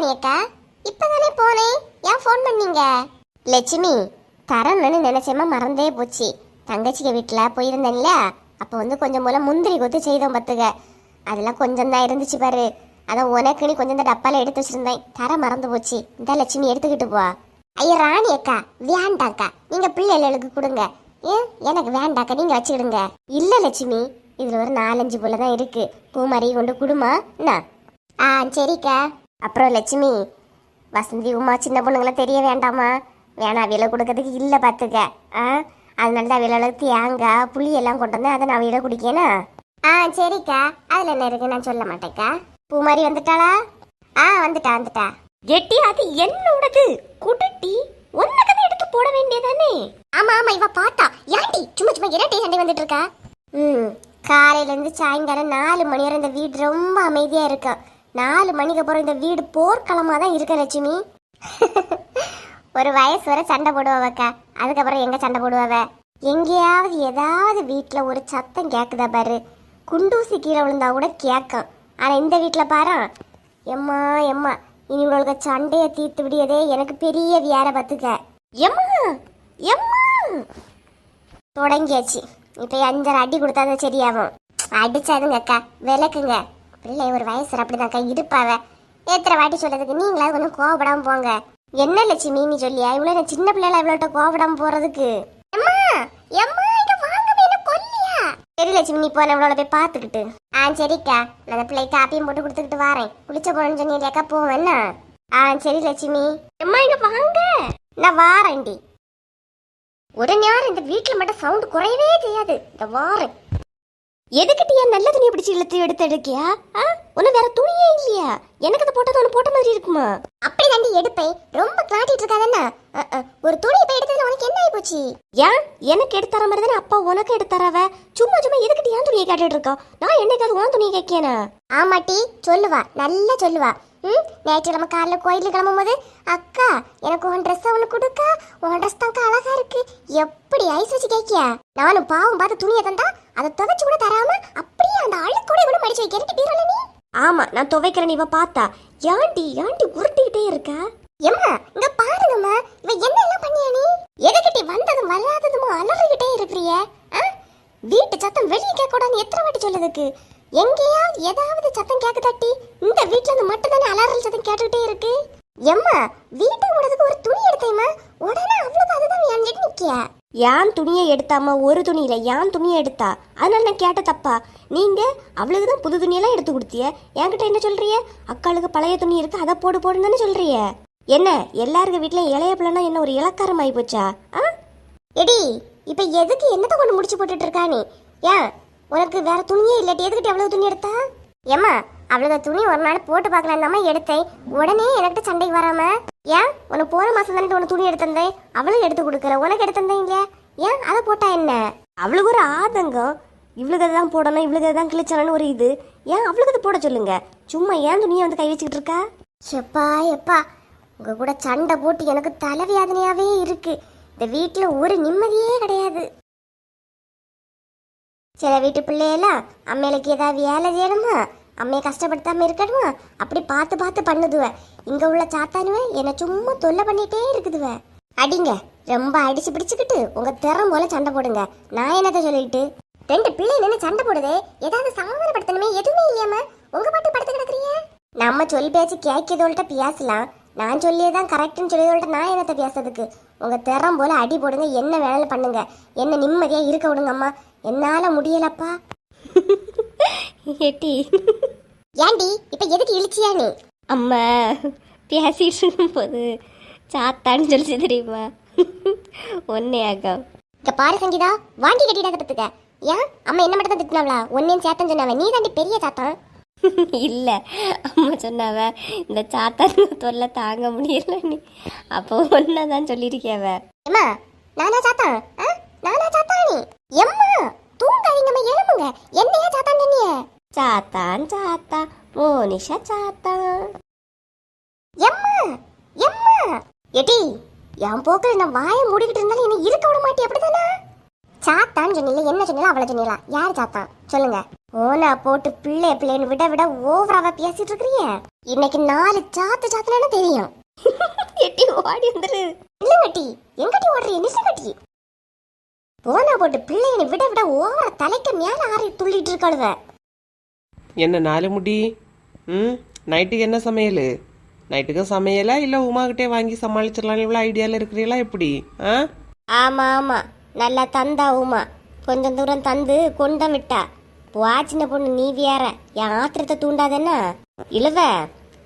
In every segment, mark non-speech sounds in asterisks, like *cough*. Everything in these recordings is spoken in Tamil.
ராணி அக்கா. இப்பதானே போனேன் ஏன் ஃபோன் பண்ணீங்க? லட்சுமி தரணும்னு நினைச்சேமா மறந்தே போச்சு. தங்கச்சிக்கு வீட்டில் போயிருந்தேன்ல அப்போ வந்து கொஞ்சம் போல முந்திரி கொத்து செய்தோம் பார்த்துக்க. அதெல்லாம் கொஞ்சம் தான் இருந்துச்சு பாரு. அதான் உனக்குன்னு கொஞ்சம் இந்த டப்பால எடுத்து வச்சிருந்தேன். தர மறந்து போச்சு. இந்த லட்சுமி எடுத்துக்கிட்டு போ. ஐயா ராணி அக்கா வேண்டாக்கா நீங்க பிள்ளைகளுக்கு கொடுங்க. ஏன் எனக்கு வேண்டாக்கா நீங்க வச்சுக்கிடுங்க. இல்ல லட்சுமி இதுல ஒரு நாலஞ்சு போல தான் இருக்கு. பூமாரி கொண்டு குடுமா. என்ன? ஆ சரிக்கா. அப்புறம் லட்சுமி வசந்தி உமா சின்ன பொண்ணுங்களாம் தெரிய வேண்டாமா? வேணாம் விலை கொடுக்கறதுக்கு இல்லை பார்த்துக்க ஆ? அதனால தான் விலை தேங்காய் புளி எல்லாம் கொண்டு வந்து அதை நான் விலை குடிக்கேனா? ஆ சரிக்கா. அதில் என்ன இருக்கு நான் சொல்ல மாட்டேக்கா. மாதிரி வந்துட்டாளா? ஆ வந்துட்டா வந்துட்டா. எட்டி அது என்னோடது? குடுட்டி உனக்கு தான் எடுத்து போட வேண்டியதானே? ஆமா ஆமா இவ பாத்தா ஏன்டி சும்மா சும்மா இரட்டை சண்டை வந்துட்டு இருக்கா? ம் காலையிலேருந்து சாயங்காலம் நாலு மணி வரை இந்த வீடு ரொம்ப அமைதியாக இருக்கும் நாலு மணிக்கு அப்புறம் இந்த வீடு போர்க்களமா தான் இருக்க லட்சுமி. *laughs* ஒரு வயசு வரை சண்டை போடுவாக்கா அதுக்கப்புறம் எங்க சண்டை போடுவாவ? எங்கேயாவது ஏதாவது வீட்டில் ஒரு சத்தம் கேட்குதா பாரு. குண்டூசி கீழே விழுந்தா கூட கேட்கும் ஆனால் இந்த வீட்டில் பாரு. எம்மா எம்மா இனி இவங்களுக்கு சண்டையை தீர்த்து விடியதே எனக்கு பெரிய வியார பத்துக்க. எம்மா எம்மா. தொடங்கியாச்சு. இப்போ அஞ்சரை அடி கொடுத்தா தான் சரியாகும். அடிச்சாதுங்க அக்கா விளக்குங்க. பிள்ளை ஒரு வயசு அப்படிதான்க்கா இருப்பாவ ஏத்திர வாட்டி சொல்றதுக்கு நீங்களாவது கொஞ்சம் கோவப்படாம போங்க. என்ன லட்சுமி நீ சொல்லியா? இவ்வளோ நான் சின்ன பிள்ளைல இவ்வளோட்ட கோவப்படாம போறதுக்கு. எம்மா எம்மா சரி லட்சுமி நீ போன இவ்வளோ போய் பார்த்துக்கிட்டு. ஆ சரிக்கா. நான் அந்த பிள்ளை காப்பியும் போட்டு கொடுத்துக்கிட்டு வரேன். குளிச்ச போகணும்னு சொன்னீங்கக்கா போவேன் ஆ சரி லட்சுமி. எம்மா இங்க வாங்க. நான் வாரேன்டி. ஒரு நேரம் இந்த வீட்ல மட்டும் சவுண்ட் குறையவே செய்யாது. இந்த வாரேன். எதுக்கிட்ட ஏன் நல்ல துணியை பிடிச்சி இழுத்து எடுத்து எடுக்கியா? ஆ? உன்ன வேற துணியே இல்லையா? எனக்கு அதை போட்டது ஒன்று போட்ட மாதிரி இருக்குமா? அப்படி தாண்டி எடுப்பேன். ரொம்ப காட்டிட்டு இருக்காதண்ணா. ஒரு துணி இப்ப எடுத்ததுல உனக்கு என்ன ஆகி போச்சு? ஏன் எனக்கு எடுத்து தர மாதிரி தானே அப்பா உனக்கு எடுத்து தரவ? சும்மா சும்மா எதுக்கிட்ட ஏன் துணியை கேட்டுட்டு இருக்கோம்? நான் என்னைக்காவது உன் துணியை கேட்கேனா? ஆமாட்டி சொல்லுவா. நல்லா சொல்லுவா. ம் ஞாயிற்றுக்கிழமை காலைல கோயிலுக்கு கிளம்பும் போது அக்கா எனக்கு உன் ட்ரெஸ் ஒன்று கொடுக்கா. உன் ட்ரெஸ் தான்க்கா அழகா இருக்கு. எப்படி ஐஸ் வச்சு கேட்கியா நானும் பாவம் பார்த்து துணியை தந்தா அதை துவைச்சு கூட தராம அப்படியே அந்த அழுக்கூட கூட மடிச்சு வைக்கிறேன் பீரோல நீ? ஆமா நான் துவைக்கிறேன் இவ பார்த்தா. ஏன்டி ஏன்டி உருட்டிக்கிட்டே இருக்கா? எம்மா இங்க பாருங்கம்மா. இவ என்ன எல்லாம் பண்ணியா நீ? எதுக்கிட்டி வந்ததும் வராததும் அலறிக்கிட்டே இருக்கிறிய? வீட்டு சத்தம் வெளியே கேட்க கூடாதுன்னு எத்தனை வாட்டி சொல்லதுக்கு எங்கேயாவது ஏதாவது சத்தம் கேட்க தட்டி இந்த வீட்ல இருந்து மட்டும் தானே அலறல் சத்தம் கேட்டுக்கிட்டே இருக்கு? எம்மா வீட்டுக்கு போனதுக்கு ஒரு துணி எடுத்தேம்மா. உடனே அவ்வளவு அதுதான் என்கிட்ட நிக்கிய? யான் துணியை எடுத்தாம? ஒரு துணியில யான் துணியை எடுத்தா? அதனால நான் கேட்ட தப்பா? நீங்க அவளுக்கு தான் புது துணியெல்லாம் எடுத்து கொடுத்திய. என்கிட்ட என்ன சொல்றிய அக்காளுக்கு பழைய துணி இருக்கு அதை போடு போடுன்னு தானே சொல்றிய என்ன எல்லாருக்கும் வீட்டுல இளைய பிள்ளைனா என்ன ஒரு இலக்காரம் ஆகி போச்சா? ஆ? எடி இப்ப எதுக்கு என்னத்தை கொண்டு முடிச்சு போட்டுட்டு இருக்கா நீ ஏன் உனக்கு வேற துணியே இல்லாட்டி எதுக்கிட்ட எவ்வளவு துணி எடுத்தா? ஏம்மா அவ்வளவு துணி ஒரு நாள் போட்டு பார்க்கலாம் எடுத்தேன். உடனே என்கிட்ட சண்டைக்கு வராம ஏன் உனக்கு போன மாசம் தானே உனக்கு துணி எடுத்திருந்தேன் அவளும் எடுத்து கொடுக்கல உனக்கு எடுத்திருந்தேன் இல்லையா? ஏன் அதை போட்டா என்ன? அவளுக்கு ஒரு ஆதங்கம். இவளுக்கு தான் போடணும் இவளுக்கு தான் கிழிச்சணும்னு ஒரு இது. ஏன் அவளுக்கு அது போட சொல்லுங்க. சும்மா ஏன் துணியை வந்து கை வச்சுக்கிட்டு இருக்கா? எப்பா எப்பா உங்க கூட சண்டை போட்டு எனக்கு தலைவியாதனையாவே இருக்கு. இந்த வீட்டுல ஒரு நிம்மதியே கிடையாது. சில வீட்டு பிள்ளையெல்லாம் அம்மைகளுக்கு ஏதாவது வேலை செய்யணுமா? அம்மையை கஷ்டப்படுத்தாமல் இருக்கணுமா? அப்படி பார்த்து பார்த்து பண்ணுதுவ. இங்கே உள்ள சாத்தானுவேன் என்னை சும்மா தொல்லை பண்ணிகிட்டே இருக்குதுவ. அடிங்க ரொம்ப அடிச்சு பிடிச்சுக்கிட்டு உங்கள் திறம் போல சண்டை போடுங்க. நான் என்னத்த சொல்லிட்டு? ரெண்டு பிள்ளை நின்று சண்டை போடுதே ஏதாவது சமாதானப்படுத்தணுமே? எதுவுமே இல்லையாமா உங்க பாட்டு படுத்து கிடக்குறீங்க? நம்ம சொல்லி பேச்சு கேட்கிறதோல்ட்ட பேசலாம். நான் சொல்லியதான் கரெக்டுன்னு சொல்லியதோல்ட்ட நான் என்னத்தை பேசுறதுக்கு? உங்க திறம் போல அடி போடுங்க என்ன வேணாலும் பண்ணுங்க. என்ன நிம்மதியா இருக்க விடுங்க அம்மா. என்னால முடியலப்பா. எட்டி ஏண்டி இப்ப எதுக்கு இழிச்சியா நீ? அம்மா பேசிட்டு இருக்கும்போது சாத்தான்னு சொல்லி தெரியுமா? ஒன்னே ஆகம். இங்க பாரு சங்கீதா வாண்டி கட்டிடாத பத்துக்க. ஏன்? அம்மா என்ன மட்டும் தான் திட்டினாவளா? ஒன்னேன்னு சேத்தன் சொன்னாவ நீ தாண்டி பெரிய சாத்தான்? இல்லை. அம்மா சொன்னாவ இந்த சாத்தான் தொல்லை தாங்க முடியல நீ. அப்போ ஒன்னா தான் சொல்லியிருக்கியாவ எம்மா நானா சாத்தான்? நானா சாத்தான் எம்மா தூங்காதீங்கம்மா எழும்புங்க. என்னையா சாத்தான் சொன்னியே சாத்தான் சாத்தா மோனிஷா சாத்தான். எம்மா எம்மா. எடி என் போக்கில் நான் வாயை மூடிக்கிட்டு இருந்தாலும் என்ன இருக்க விட மாட்டே அப்படிதானே சாத்தான்னு சொன்னீங்க என்ன சொன்னீங்களா அவளை சொன்னீங்களா? யார் சாத்தான்? சொல்லுங்க. ஓனா போட்டு பிள்ளை பிள்ளைன்னு விட விட ஓவராவா பேசிட்டு இருக்கிறிய இன்னைக்கு நாலு சாத்து சாத்துனா தெரியும். எட்டி ஓடி வந்துரு. இல்ல கட்டி எங்கட்டி ஓடுறீ நில்ல கட்டி போனா போட்டு பிள்ளைகளை விட விட ஓவர தலைக்கு மேல ஆறி துள்ளிட்டு இருக்காளுவ. என்ன நாலு முடி? ம்? நைட்டுக்கு என்ன சமையல்? நைட்டுக்கு சமையலா இல்லை உமாகிட்டே வாங்கி சமாளிச்சிடலாம் இவ்வளோ ஐடியாவில் இருக்கிறீங்களா எப்படி? ஆ? ஆமா ஆமா. நல்லா தந்தா உமா. கொஞ்சம் தூரம் தந்து கொண்ட விட்டா. வா சின்ன பொண்ணு நீ வேற. என் ஆத்திரத்தை தூண்டாதன்னா இழுவ?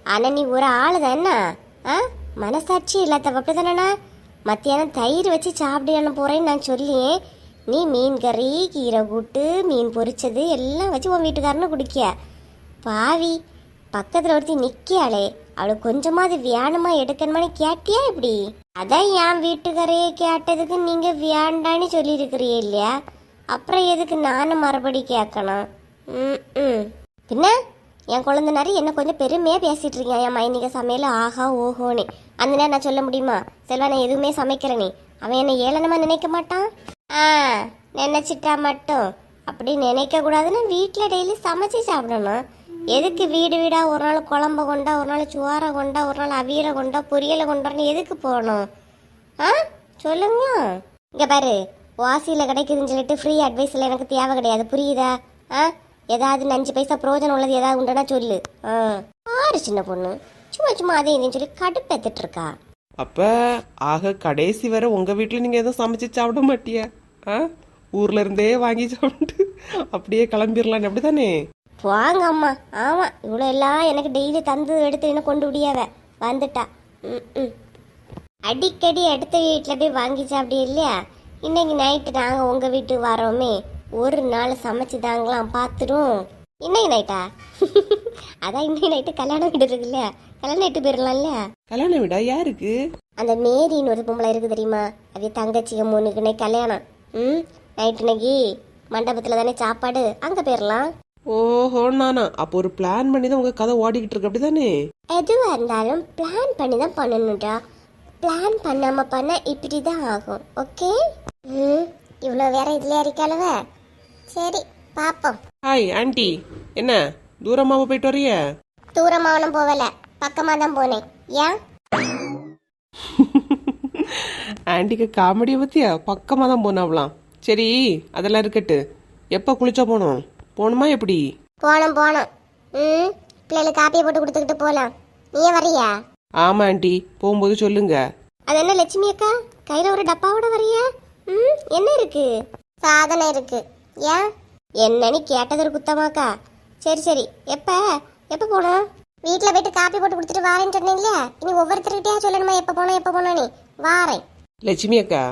ஆனா நீ ஒரு ஆளு என்ன? ஆ? மனசாட்சி இல்லாத அப்படிதானண்ணா மத்தியானம் தயிர் வச்சு சாப்பிடுன்னு போறேன்னு நான் சொல்லியே. நீ மீன் கறி கீரை கூட்டு மீன் பொரிச்சது எல்லாம் வச்சு உன் வீட்டுக்காரனு குடிக்க. பாவி பக்கத்துல ஒருத்தி நிக்கியாளே அவளுக்கு கொஞ்சமாவது வியானமா எடுக்கணுமான்னு கேட்டியா இப்படி? அதான் என் வீட்டுக்காரையே கேட்டதுக்கு நீங்க வியாண்டான்னு சொல்லியிருக்கிறீ இல்லையா? அப்புறம் எதுக்கு நானும் மறுபடி கேட்கணும் ம் ம். பின்ன என் குழந்தைனாரு என்ன கொஞ்சம் பெருமையாக பேசிகிட்டு இருக்கேன் என் மைனிக சமையல் ஆஹா ஓஹோன்னு. அந்த நேரம் நான் சொல்ல முடியுமா? செல்வா நான் எதுவுமே சமைக்கிறேனே அவன் என்னை ஏளனமாக நினைக்க மாட்டான்? ஆ நினச்சிட்டா மட்டும். அப்படி நினைக்கக்கூடாதுன்னு வீட்டில் டெய்லி சமைச்சு சாப்பிடணும். எதுக்கு வீடு வீடாக ஒரு நாள் குழம்பு கொண்டா ஒரு நாள் சுவாரை கொண்டா ஒரு நாள் அவியலை கொண்டா பொரியலை கொண்டான்னு எதுக்கு போகணும்? ஆ சொல்லுங்களா இங்கே பாரு. வாசியில் கிடைக்குதுன்னு சொல்லிட்டு ஃப்ரீ அட்வைஸில் எனக்கு தேவை கிடையாது. புரியுதா? ஆ? ஏதாவது நஞ்சு பைசா பிரயோஜனம் உள்ளது ஏதாவது உண்டுன்னா சொல்லு. ஆ. ஆறு சின்ன பொண்ணு. சும்மா சும்மா அதே இதையும் சொல்லி கடுப்பேத்துட்டு இருக்கா? அப்போ ஆக கடைசி வரை உங்கள் வீட்டில் நீங்கள் எதுவும் சமைச்சு சாப்பிட மாட்டியா? ஆ? ஊர்ல இருந்தே வாங்கி சாப்பிட்டு அப்படியே கிளம்பிடலாம் அப்படி தானே வாங்க அம்மா ஆமா இவ்வளோ எல்லாம் எனக்கு டெய்லி தந்து எடுத்து என்ன கொண்டு விடியாவ. வந்துட்டா. ம், ம். அடிக்கடி அடுத்த வீட்டில் போய் வாங்கி சாப்பிடு இல்லையா? இன்னைக்கு நைட்டு நாங்கள் உங்கள் வீட்டுக்கு வரோமே ஒரு நாள் சமைச்சு தாங்களாம் பார்த்துடும் இன்னைக்கு நைட்டா *laughs* அதான் இன்னைக்கு நைட்டு கல்யாணம் வீடு இருக்கு இல்லையா? கல்யாணம் நைட்டு போயிடலாம் இல்லையா? கல்யாணம் விடா? யாருக்கு? அந்த மேரின்னு ஒரு பொம்பளை இருக்கு தெரியுமா? அது தங்கச்சிங்க மூணுக்குனே கல்யாணம். ம்? நைட்டு இன்னைக்கு மண்டபத்தில் தானே சாப்பாடு. அங்கே போயிடலாம் ஓஹோ நானா. அப்போ ஒரு பிளான் பண்ணி தான் உங்கள் கதை ஓடிக்கிட்டு இருக்கு அப்படி தானே எதுவாக இருந்தாலும் பிளான் பண்ணி தான் பண்ணணும்டா. பிளான் பண்ணாமல் பண்ண இப்படி தான் ஆகும். ஓகே ம் இவ்வளோ வேற இதுல இருக்காளவ சரி பார்ப்போம் ஹாய் ஆண்டி என்ன தூரமாக போயிட்டு வரிய தூரமாவனும் போகல பக்கமாக தான் போனேன். ஏன்? ஆண்டிக்கு காமெடியை பற்றியா பக்கமாக தான் போனாவலாம். சரி அதெல்லாம் இருக்கட்டு. எப்போ குளிச்சா போனோம்? போகணுமா எப்படி? போனோம் போனோம். ம் பிள்ளைகளுக்கு காப்பியை போட்டு கொடுத்துக்கிட்டு போகலாம் நீயே வரியா ஆமாம் ஆண்டி. போகும்போது சொல்லுங்க. அது என்ன லட்சுமி அக்கா? கையில் ஒரு டப்பாவோட வரியா? ம் என்ன இருக்கு? சாதனை இருக்கு. ஏன்? என்னன்னு கேட்டது ஒரு குத்தமாக்கா சரி சரி. எப்போ? எப்போ போகணும்? வீட்டில் போயிட்டு காப்பி போட்டு கொடுத்துட்டு வாரேன்னு சொன்னேன் இல்லையா இனி ஒவ்வொருத்தருக்கிட்டே சொல்லணுமா எப்போ போனோம் எப்போ போனோம் நீ வாரேன். லட்சுமி அக்கா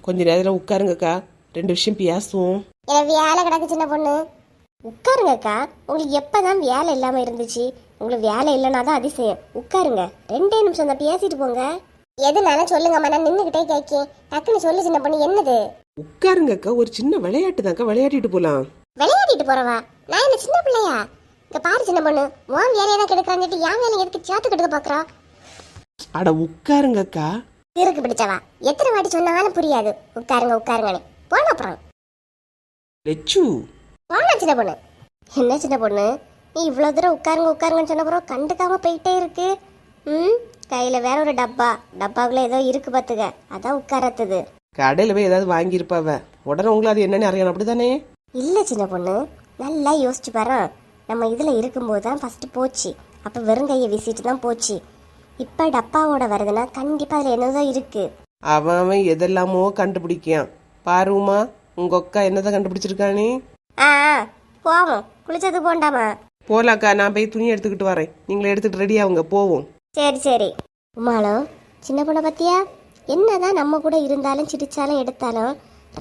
கொஞ்ச நேரத்தில் உட்காருங்கக்கா ரெண்டு விஷயம் பேசுவோம். எனக்கு வேலை கிடக்கு சின்ன பொண்ணு. உட்காருங்கக்கா. உங்களுக்கு எப்பதான் வேலை இல்லாம இருந்துச்சு? உங்களுக்கு வேலை இல்லைன்னா தான் அதிசயம். உட்காருங்க. ரெண்டே நிமிஷம் தான் பேசிட்டு போங்க. எதுனாலும் சொல்லுங்கம்மா நான் நின்றுகிட்டே கேட்கேன். டக்குன்னு சொல்லு சின்ன பொண்ணு என்னது? உட்காருங்கக்கா ஒரு சின்ன விளையாட்டு தான்க்கா விளையாடிட்டு போகலாம் விளையாடிட்டு போறவா? நான் என்ன சின்ன பிள்ளையா? இங்க பாரு சின்ன பொண்ணு. உன் வேலையை தான் கெடுக்கிறான்னு சொல்லிட்டு என் வேலையை எதுக்கு சேர்த்து கெடுக்க பாக்குறா அட உட்காருங்கக்கா. இருக்கு பிடிச்சவா. எத்தனை வாட்டி சொன்னாலும் புரியாது. உட்காருங்க உட்காருங்கன்னு. போன அப்புறம். லெச்சு. போனா சின்ன பொண்ணு. என்ன சின்ன பொண்ணு? நீ இவ்வளோ தூரம் உட்காருங்க உட்காருங்கன்னு சொன்ன பிறகு கண்டுக்காம போயிட்டே இருக்கு. ம்? கையில் வேற ஒரு டப்பா. டப்பாக்குள்ள ஏதோ இருக்கு பார்த்துக்க. அதான் உட்காரத்துது. கடையில் போய் ஏதாவது வாங்கியிருப்பாவ உடனே உங்களை அது என்னன்னு அறியணும் அப்படிதானே? இல்லை சின்ன பொண்ணு. நல்லா யோசிச்சு பாரு. நம்ம இதில் இருக்கும்போது தான் ஃபஸ்ட்டு போச்சு. அப்போ வெறும் கையை வீசிட்டு தான் போச்சு. இப்போ டப்பாவோட வருதுன்னா கண்டிப்பாக அதில் என்னதோ இருக்கு. அவன் அவன் எதெல்லாமோ கண்டுபிடிக்கான் பாருமா உங்க அக்கா என்னதான் கண்டுபிடிச்சிருக்கானே ஆ போவோம். குளிச்சது போண்டாமா? போலாக்கா நான் போய் துணி எடுத்துக்கிட்டு வரேன். நீங்களே எடுத்துட்டு ரெடி ஆகுங்க போவோம். சரி சரி. உமாளோ சின்ன பொண்ணை பத்தியா என்னதான் நம்ம கூட இருந்தாலும் சிரிச்சாலும் எடுத்தாலும்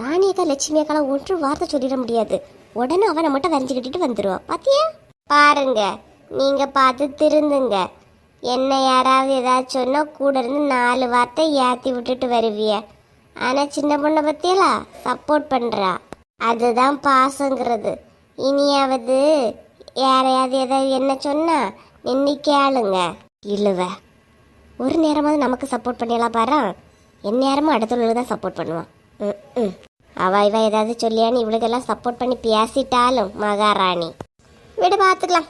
ராணி அக்கா லட்சுமி அக்காலாம் ஒன்று வார்த்தை சொல்லிட முடியாது. உடனே அவனை மட்டும் வரைஞ்சிக்கிட்டு வந்துடுவான் பாத்தியா பாருங்க. நீங்க பார்த்து திருந்துங்க. என்ன யாராவது ஏதாவது சொன்னா கூட இருந்து நாலு வார்த்தை ஏத்தி விட்டுட்டு வருவிய. ஆனா சின்ன பொண்ணை பத்தியலா சப்போர்ட் பண்றா. அதுதான் பாசங்கிறது. இனியாவது யாரையாவது ஏதாவது என்ன சொன்னா நின்று கேளுங்க. இழுவ. ஒரு நேரமாவது நமக்கு சப்போர்ட் பண்ணிடலாம் பாரு? என் நேரமும் அடுத்தவங்களுக்கு தான் சப்போர்ட் பண்ணுவான் ம், ம். அவ இவ ஏதாவது சொல்லியான்னு இவளுக்கெல்லாம் சப்போர்ட் பண்ணி பேசிட்டாலும் மகாராணி. விடு பார்த்துக்கலாம்